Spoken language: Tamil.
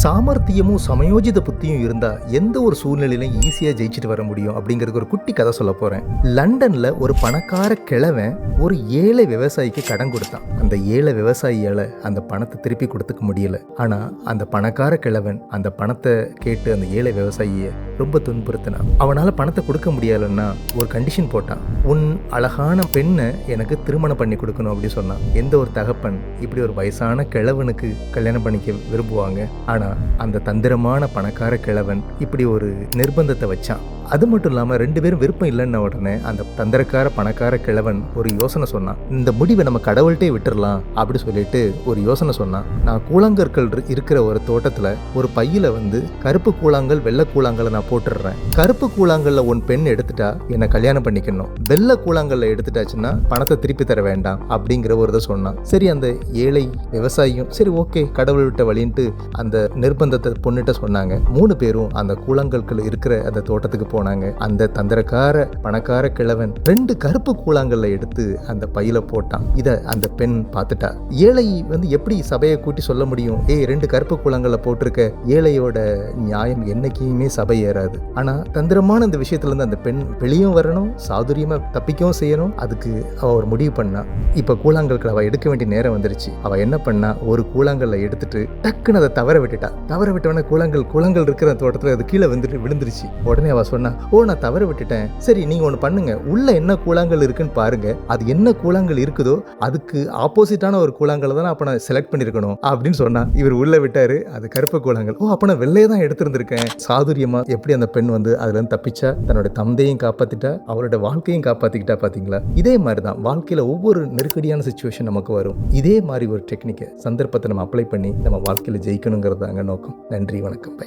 சாமர்த்தியமும் சமயோஜித புத்தியும் இருந்தா எந்த ஒரு சூழ்நிலையிலும் ஈஸியா ஜெயிச்சுட்டு வர முடியும் அப்படிங்கிறதுக்கு ஒரு குட்டி கதை சொல்ல போறேன். லண்டன்ல ஒரு பணக்கார கிழவன் ஒரு ஏழை விவசாயிக்கு கடன் கொடுத்தான். அந்த ஏழை விவசாயியால அந்த பணத்தை திருப்பி கொடுத்துக்க முடியல. ஆனா அந்த பணக்கார கிழவன் அந்த பணத்தை கேட்டு அந்த ஏழை விவசாயியை ரொம்ப துன்புறுத்தினான். அவனால பணத்தை கொடுக்க முடியலன்னா ஒரு கண்டிஷன் போட்டான். உன் அழகான பெண்ணை எனக்கு திருமணம் பண்ணி கொடுக்கணும் அப்படி சொன்னான். எந்த ஒரு தகப்பன் இப்படி ஒரு வயசான கிழவனுக்கு கல்யாணம் பண்ணிக்க விரும்புவாங்க. ஆனா அந்த தந்திரமான பணக்கார கிழவன் இப்படி ஒரு நிர்பந்தத்தை வச்சான். அது மட்டும் இல்லாமல் ரெண்டு பேரும் விருப்பம் இல்லைன்ன உடனே அந்த தந்திரக்கார பணக்கார கிழவன் ஒரு யோசனை சொன்னான். இந்த முடிவை நம்ம கடவுள்கிட்டே விட்டுறலாம் அப்படி சொல்லிட்டு ஒரு யோசனை சொன்னான். நான் கூழாங்கற்கள் இருக்கிற ஒரு தோட்டத்தில் ஒரு பையில வந்து கருப்பு கூழாங்கல் வெள்ளை கூழாங்கலை நான் போட்டுடுறேன். கருப்பு கூழாங்கல்ல உன் பெண் எடுத்துட்டா என்னை கல்யாணம் பண்ணிக்கணும். வெள்ளை கூழாங்கல்ல எடுத்துட்டாச்சுன்னா பணத்தை திருப்பி தர வேண்டாம் அப்படிங்கிற ஒரு இதை சொன்னான். சரி அந்த ஏழை விவசாயியும் சரி ஓகே கடவுள் விட்ட வழின்ட்டு அந்த நிர்பந்தத்தை பொண்ணுகிட்ட சொன்னாங்க. மூணு பேரும் அந்த கூழாங்கற்கள் இருக்கிற அந்த தோட்டத்துக்கு போனாங்க. அந்த தந்திரக்கார பணக்கார கிழவன் ரெண்டு கருப்பு கூழாங்கல்ல எடுத்து அந்த பையில போட்டான். இத அந்த பெண் பார்த்துட்டா. ஏழை வந்து எப்படி சபையை கூட்டி சொல்ல முடியும்? ஏய் ரெண்டு கருப்பு கூழாங்கல்ல போட்டிருக்க. ஏழையோட நியாயம் என்னைக்குமே சபை ஏறாது. ஆனா தந்திரமான இந்த விஷயத்துல இருந்து அந்த பெண் வெளியும் வரணும் சாதுரியமா தப்பிக்கவும் செய்யணும். அதுக்கு அவ ஒரு முடிவு பண்ணா. இப்ப கூழாங்கற்கள் அவ எடுக்க வேண்டிய நேரம் வந்துருச்சு. அவ என்ன பண்ணா? ஒரு கூழாங்கல்ல எடுத்துட்டு டக்குன்னு அதை தவற விட்டுட்டா. தவற விட்டவன கூழாங்கல் கூழாங்கல் இருக்கிற தோட்டத்துல அது கீழே வந்துட்டு விழுந்துருச்சு. உடனே அவ சொன்னா ஓ நான் தவற விட்டுட்டேன். சரி நீங்க ஒன்று பண்ணுங்க. உள்ள என்ன கூழாங்கல் இருக்குன்னு பாருங்க. அது என்ன கூழாங்கல் இருக்குதோ அதுக்கு ஆப்போசிட்டான ஒரு கூழாங்கல் தான் அப்ப நான் செலக்ட் பண்ணியிருக்கணும் அப்படின்னு சொன்னா இவர் உள்ள விட்டாரு. அது கருப்பு கூழாங்கல். ஓ அப்போ நான் வெள்ளையே தான் எடுத்திருந்திருக்கேன். சாதுரியமா எப்படி அந்த பெண் வந்து அதுல இருந்து தப்பிச்சா தன்னோட தந்தையும் காப்பாத்திட்டா அவரோட வாழ்க்கையும் காப்பாத்திக்கிட்டா பாத்தீங்களா? இதே மாதிரி தான் வாழ்க்கையில ஒவ்வொரு நெருக்கடியான சுச்சுவேஷன் நமக்கு வரும். இதே மாதிரி ஒரு டெக்னிக்கை சந்தர்ப்பத்தை நம்ம அப்ளை பண்ணி நம்ம வாழ்க்கையில் ஜெயிக்கணுங்கிறது தாங்க நோக்கம். நன்றி வணக்கம். பை